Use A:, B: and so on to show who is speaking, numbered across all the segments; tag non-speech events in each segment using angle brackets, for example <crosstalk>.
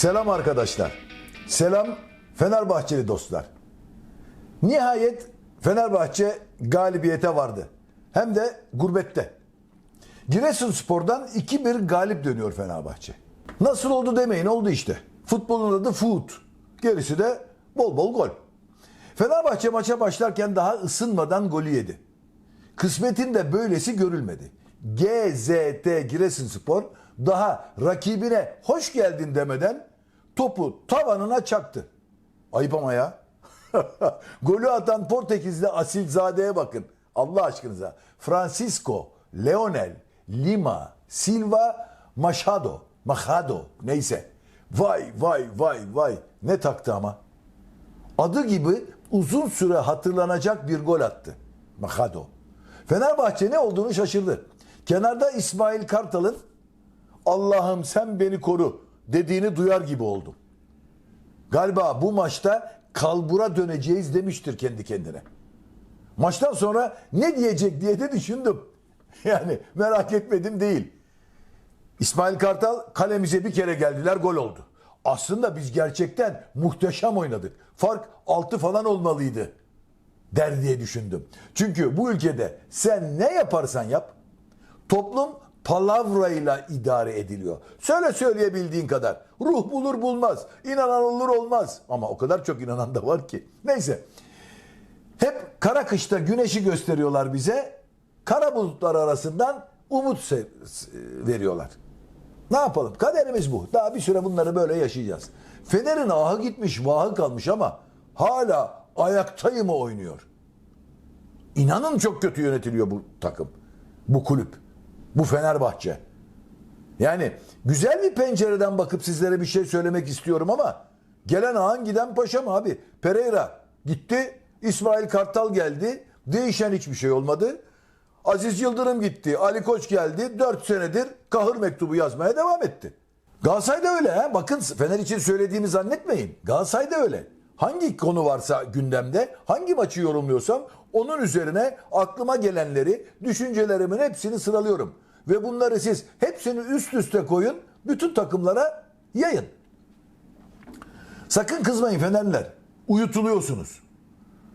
A: Selam arkadaşlar. Selam Fenerbahçeli dostlar. Nihayet Fenerbahçe galibiyete vardı. Hem de gurbette. Giresunspor'dan 2-1 galip dönüyor Fenerbahçe. Nasıl oldu demeyin oldu işte. Futbolun adı foot. Gerisi de bol bol gol. Fenerbahçe maça başlarken daha ısınmadan golü yedi. Kısmetin de böylesi görülmedi. GZT Giresunspor daha rakibine hoş geldin demeden topu tavanına çaktı. Ayıp ama ya. <laughs> Golü atan Portekizli Asilzade'ye bakın. Allah aşkınıza. Francisco, Leonel, Lima, Silva, Machado, Machado neyse. Vay vay vay vay ne taktı ama. Adı gibi uzun süre hatırlanacak bir gol attı. Machado. Fenerbahçe ne olduğunu şaşırdı. Kenarda İsmail Kartal'ın Allah'ım sen beni koru dediğini duyar gibi oldum. Galiba bu maçta kalbura döneceğiz demiştir kendi kendine. Maçtan sonra ne diyecek diye de düşündüm. <laughs> Yani merak etmedim değil. İsmail Kartal kalemize bir kere geldiler gol oldu. Aslında biz gerçekten muhteşem oynadık. Fark 6 falan olmalıydı der diye düşündüm. Çünkü bu ülkede sen ne yaparsan yap toplum palavrayla idare ediliyor. Söyle söyleyebildiğin kadar. Ruh bulur bulmaz. İnanan olur olmaz. Ama o kadar çok inanan da var ki. Neyse. Hep kara kışta güneşi gösteriyorlar bize. Kara bulutlar arasından umut veriyorlar. Ne yapalım? Kaderimiz bu. Daha bir süre bunları böyle yaşayacağız. Fener'in ahı gitmiş, vahı kalmış ama hala ayaktayım oynuyor? İnanın çok kötü yönetiliyor bu takım. Bu kulüp. Bu Fenerbahçe. Yani güzel bir pencereden bakıp sizlere bir şey söylemek istiyorum ama gelen ağın giden paşam abi. Pereira gitti. İsmail Kartal geldi. Değişen hiçbir şey olmadı. Aziz Yıldırım gitti. Ali Koç geldi. 4 senedir kahır mektubu yazmaya devam etti. Galatasaray da öyle ha. Bakın Fener için söylediğimi zannetmeyin. Galatasaray da öyle. Hangi konu varsa gündemde, hangi maçı yorumluyorsam onun üzerine aklıma gelenleri, düşüncelerimin hepsini sıralıyorum. Ve bunları siz hepsini üst üste koyun, bütün takımlara yayın. Sakın kızmayın Fenerliler. Uyutuluyorsunuz.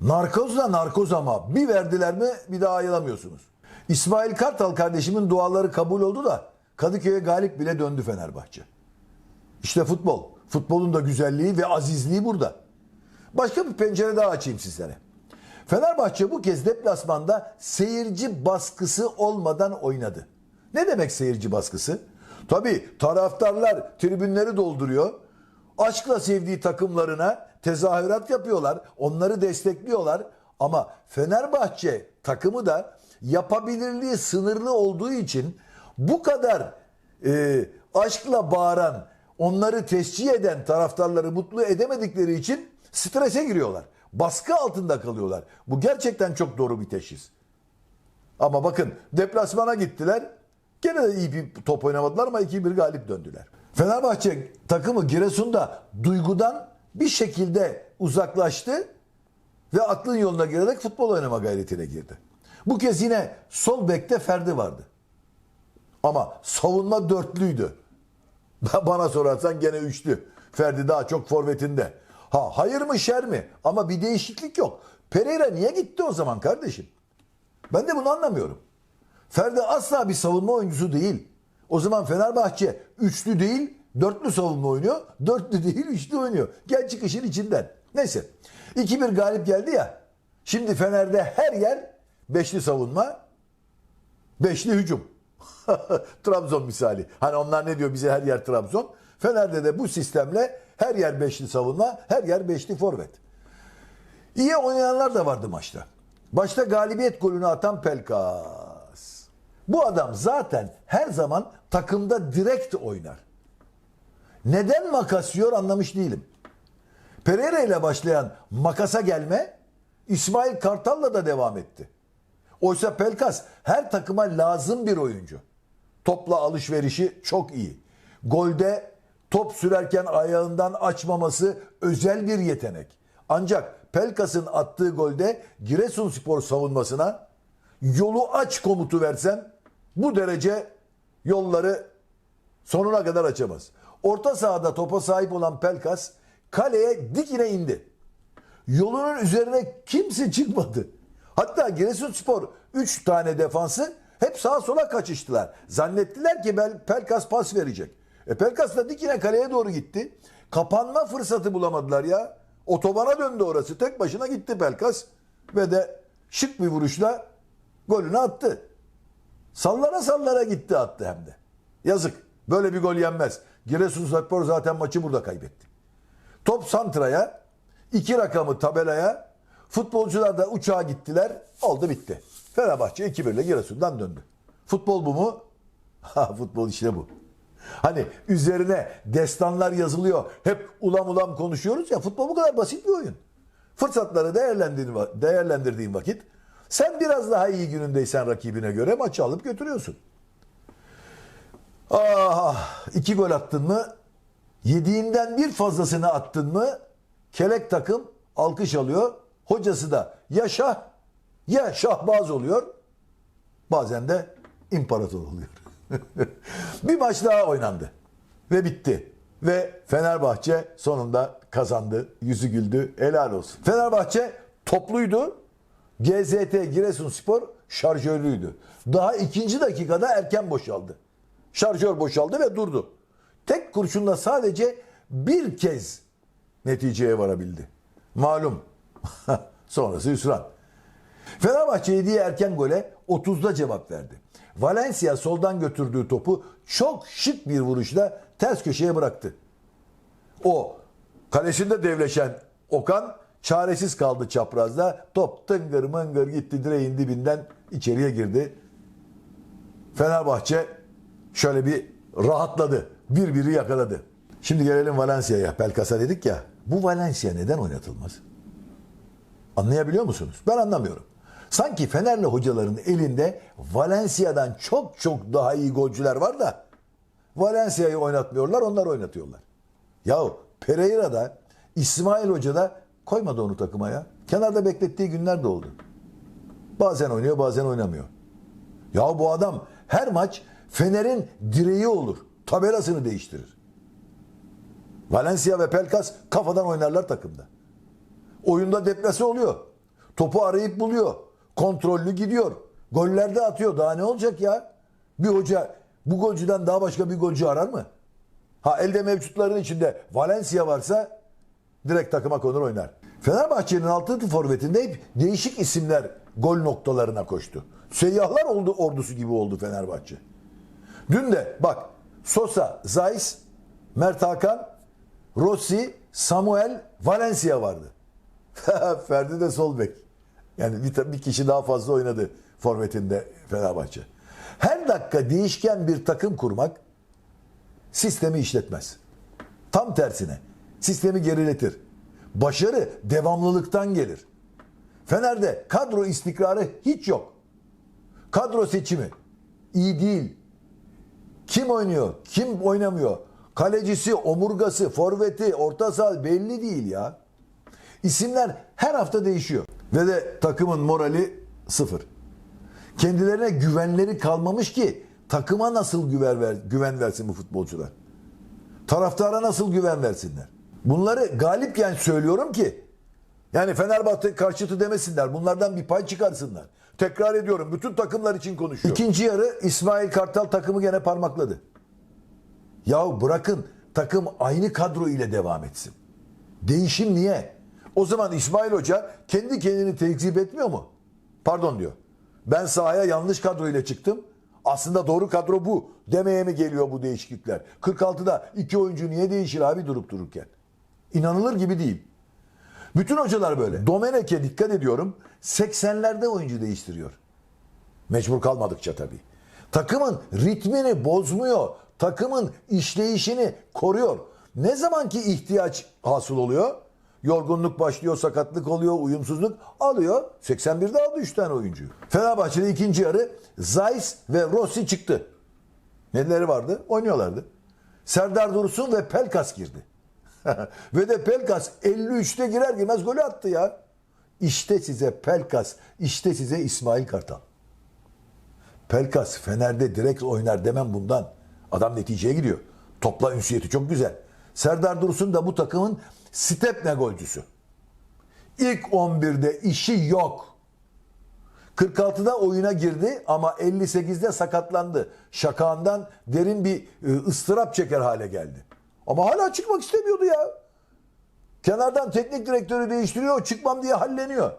A: Narkoz da narkoz ama bir verdiler mi bir daha ayılamıyorsunuz. İsmail Kartal kardeşimin duaları kabul oldu da Kadıköy'e galip bile döndü Fenerbahçe. İşte futbol. Futbolun da güzelliği ve azizliği burada. Başka bir pencere daha açayım sizlere. Fenerbahçe bu kez deplasmanda seyirci baskısı olmadan oynadı. Ne demek seyirci baskısı? Tabii taraftarlar tribünleri dolduruyor. Aşkla sevdiği takımlarına tezahürat yapıyorlar. Onları destekliyorlar. Ama Fenerbahçe takımı da yapabilirliği sınırlı olduğu için bu kadar e, aşkla bağıran, onları tescil eden taraftarları mutlu edemedikleri için strese giriyorlar. Baskı altında kalıyorlar. Bu gerçekten çok doğru bir teşhis. Ama bakın deplasmana gittiler. Gene de iyi bir top oynamadılar ama 2-1 galip döndüler. Fenerbahçe takımı Giresun'da duygudan bir şekilde uzaklaştı ve aklın yoluna girerek futbol oynama gayretine girdi. Bu kez yine sol bekte Ferdi vardı. Ama savunma dörtlüydü. <laughs> Bana sorarsan gene üçlü. Ferdi daha çok forvetinde. Ha hayır mı şer mi? Ama bir değişiklik yok. Pereira niye gitti o zaman kardeşim? Ben de bunu anlamıyorum. Ferdi asla bir savunma oyuncusu değil. O zaman Fenerbahçe üçlü değil, dörtlü savunma oynuyor. Dörtlü değil, üçlü oynuyor. Gel çık işin içinden. Neyse. 2-1 galip geldi ya. Şimdi Fener'de her yer beşli savunma, beşli hücum. <laughs> Trabzon misali. Hani onlar ne diyor bize her yer Trabzon. Fener'de de bu sistemle her yer beşli savunma, her yer beşli forvet. İyi oynayanlar da vardı maçta. Başta galibiyet golünü atan Pelkas. Bu adam zaten her zaman takımda direkt oynar. Neden makas yiyor anlamış değilim. Pereira ile başlayan makasa gelme İsmail Kartal'la da devam etti. Oysa Pelkas her takıma lazım bir oyuncu. Topla alışverişi çok iyi. Golde top sürerken ayağından açmaması özel bir yetenek. Ancak Pelkas'ın attığı golde Giresunspor savunmasına yolu aç komutu versen bu derece yolları sonuna kadar açamaz. orta sahada topa sahip olan Pelkas kaleye dikine indi. Yolunun üzerine kimse çıkmadı. Hatta Giresunspor 3 tane defansı hep sağa sola kaçıştılar. Zannettiler ki Pelkas pas verecek. E Pelkas da dikine kaleye doğru gitti. Kapanma fırsatı bulamadılar ya. Otobana döndü orası. Tek başına gitti Pelkas. Ve de şık bir vuruşla golünü attı. Sallara sallara gitti attı hem de. Yazık. Böyle bir gol yenmez. Giresunspor zaten maçı burada kaybetti. Top santraya, iki rakamı tabelaya, futbolcular da uçağa gittiler, oldu bitti. Fenerbahçe 2-1 ile Giresun'dan döndü. Futbol bu mu? <laughs> Ha futbol işte bu. Hani üzerine destanlar yazılıyor, hep ulam ulam konuşuyoruz ya futbol bu kadar basit bir oyun. Fırsatları değerlendirdiğin, değerlendirdiğin vakit sen biraz daha iyi günündeysen rakibine göre maçı alıp götürüyorsun. Ah, iki gol attın mı? Yediğinden bir fazlasını attın mı? Kelek takım alkış alıyor. Hocası da ya şah ya şahbaz oluyor. Bazen de imparator oluyor. <laughs> bir maç daha oynandı. Ve bitti. Ve Fenerbahçe sonunda kazandı. Yüzü güldü. Helal olsun. Fenerbahçe topluydu. GZT Giresunspor şarjörlüydü. Daha ikinci dakikada erken boşaldı. Şarjör boşaldı ve durdu. Tek kurşunla sadece bir kez neticeye varabildi. Malum. <laughs> Sonrası hüsran. Fenerbahçe yediği erken gole 30'da cevap verdi. Valencia soldan götürdüğü topu çok şık bir vuruşla ters köşeye bıraktı. O kalesinde devleşen Okan çaresiz kaldı çaprazda. Top tıngır mıngır gitti direğin dibinden içeriye girdi. Fenerbahçe şöyle bir rahatladı. Birbiri yakaladı. Şimdi gelelim Valencia'ya. Pelkas'a dedik ya. Bu Valencia neden oynatılmaz? Anlayabiliyor musunuz? Ben anlamıyorum. Sanki Fenerli hocaların elinde Valencia'dan çok çok daha iyi golcüler var da Valencia'yı oynatmıyorlar, onlar oynatıyorlar. Yahu Pereira da İsmail Hoca da koymadı onu takıma ya. Kenarda beklettiği günler de oldu. Bazen oynuyor, bazen oynamıyor. Ya bu adam her maç Fener'in direği olur. Tabelasını değiştirir. Valencia ve Pelkas kafadan oynarlar takımda. Oyunda deplase oluyor. Topu arayıp buluyor. Kontrollü gidiyor. Gollerde atıyor. Daha ne olacak ya? Bir hoca bu golcüden daha başka bir golcü arar mı? Ha elde mevcutların içinde Valencia varsa direkt takıma konur oynar. Fenerbahçe'nin altı forvetinde hep değişik isimler gol noktalarına koştu. Seyyahlar oldu ordusu gibi oldu Fenerbahçe. Dün de bak Sosa, Zayis, Mert Hakan, Rossi, Samuel, Valencia vardı. <laughs> Ferdi de sol bek. Yani bir, bir kişi daha fazla oynadı forvetinde Fenerbahçe. Her dakika değişken bir takım kurmak sistemi işletmez. Tam tersine sistemi geriletir. Başarı devamlılıktan gelir. Fener'de kadro istikrarı hiç yok. Kadro seçimi iyi değil. Kim oynuyor, kim oynamıyor? Kalecisi, omurgası, forveti, orta saha belli değil ya. İsimler her hafta değişiyor. Ve de takımın morali sıfır. Kendilerine güvenleri kalmamış ki takıma nasıl güven, ver, güven versin bu futbolcular? Taraftara nasıl güven versinler? Bunları galipken söylüyorum ki yani Fenerbahçe karşıtı demesinler. Bunlardan bir pay çıkarsınlar. Tekrar ediyorum. Bütün takımlar için konuşuyorum. İkinci yarı İsmail Kartal takımı gene parmakladı. Yahu bırakın takım aynı kadro ile devam etsin. Değişim niye? O zaman İsmail Hoca kendi kendini tekzip etmiyor mu? Pardon diyor. Ben sahaya yanlış kadro ile çıktım. Aslında doğru kadro bu. Demeye mi geliyor bu değişiklikler? 46'da iki oyuncu niye değişir abi durup dururken? İnanılır gibi değil. Bütün hocalar böyle. Domenek'e dikkat ediyorum. 80'lerde oyuncu değiştiriyor. Mecbur kalmadıkça tabii. Takımın ritmini bozmuyor. Takımın işleyişini koruyor. Ne zamanki ihtiyaç hasıl oluyor? Yorgunluk başlıyor, sakatlık oluyor, uyumsuzluk alıyor. 81'de aldı 3 tane oyuncu. Fenerbahçe'de ikinci yarı Zayis ve Rossi çıktı. Neleri vardı? Oynuyorlardı. Serdar Dursun ve Pelkas girdi. <laughs> ve de Pelkas 53'te girer girmez golü attı ya. İşte size Pelkas, işte size İsmail Kartal. Pelkas Fener'de direkt oynar demem bundan. Adam neticeye gidiyor. Topla ünsiyeti çok güzel. Serdar Dursun da bu takımın stepne golcüsü. İlk 11'de işi yok. 46'da oyuna girdi ama 58'de sakatlandı. Şakağından derin bir e, ıstırap çeker hale geldi. Ama hala çıkmak istemiyordu ya. Kenardan teknik direktörü değiştiriyor, çıkmam diye halleniyor.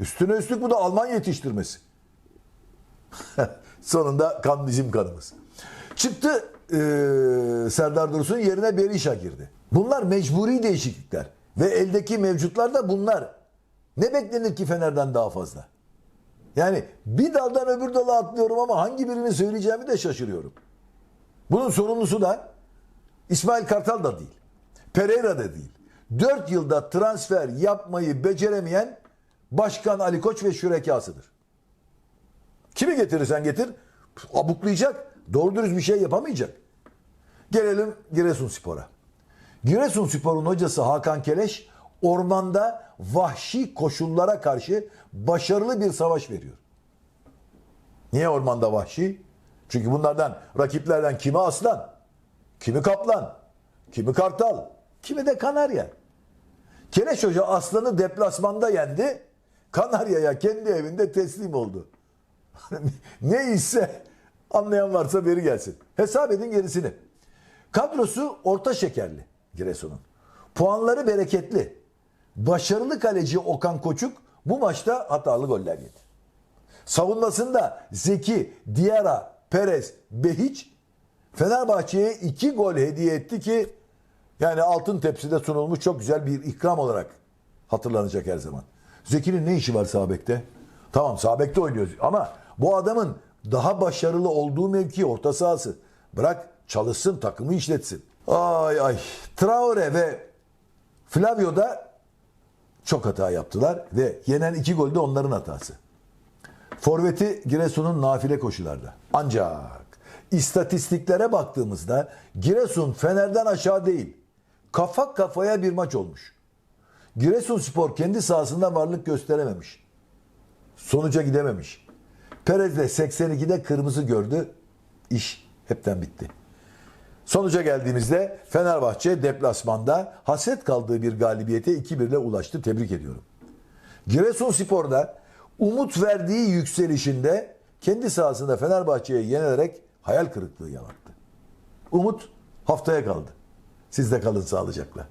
A: Üstüne üstlük bu da Alman yetiştirmesi. <laughs> Sonunda kan bizim kanımız. Çıktı e, Serdar Dursun yerine Berisha girdi. Bunlar mecburi değişiklikler. Ve eldeki mevcutlar da bunlar. Ne beklenir ki Fener'den daha fazla? Yani bir daldan öbür dala atlıyorum ama hangi birini söyleyeceğimi de şaşırıyorum. Bunun sorumlusu da İsmail Kartal da değil. Pereira da değil. 4 yılda transfer yapmayı beceremeyen Başkan Ali Koç ve şürekasıdır. Kimi getirirsen getir abuklayacak. Doğru dürüst bir şey yapamayacak. Gelelim Giresunspor'a. Giresunspor'un hocası Hakan Keleş ormanda vahşi koşullara karşı başarılı bir savaş veriyor. Niye ormanda vahşi? Çünkü bunlardan rakiplerden kimi aslan, kimi kaplan, kimi kartal, kimi de kanarya. Keleş Hoca aslanı deplasmanda yendi. Kanarya'ya kendi evinde teslim oldu. <laughs> ne ise anlayan varsa beri gelsin. Hesap edin gerisini. Kadrosu orta şekerli Giresun'un. Puanları bereketli. Başarılı kaleci Okan Koçuk bu maçta hatalı goller yedi. Savunmasında Zeki, Diarra, Perez, Behiç Fenerbahçe'ye iki gol hediye etti ki yani altın tepside sunulmuş çok güzel bir ikram olarak hatırlanacak her zaman. Zeki'nin ne işi var sağ bekte? Tamam sağ bekte oynuyor ama bu adamın daha başarılı olduğu mevki orta sahası. Bırak çalışsın takımı işletsin. Ay ay. Traore ve Flavio da çok hata yaptılar ve yenen iki gol de onların hatası. Forveti Giresun'un nafile koşularda. Ancak istatistiklere baktığımızda Giresun Fener'den aşağı değil. Kafa kafaya bir maç olmuş. Giresunspor kendi sahasında varlık gösterememiş. Sonuca gidememiş. Perez de 82'de kırmızı gördü. İş hepten bitti. Sonuca geldiğimizde Fenerbahçe deplasmanda hasret kaldığı bir galibiyete 2-1 ile ulaştı. Tebrik ediyorum. Giresunspor'da umut verdiği yükselişinde kendi sahasında Fenerbahçe'ye yenilerek hayal kırıklığı yarattı. Umut haftaya kaldı. Siz de kalın sağlıcakla.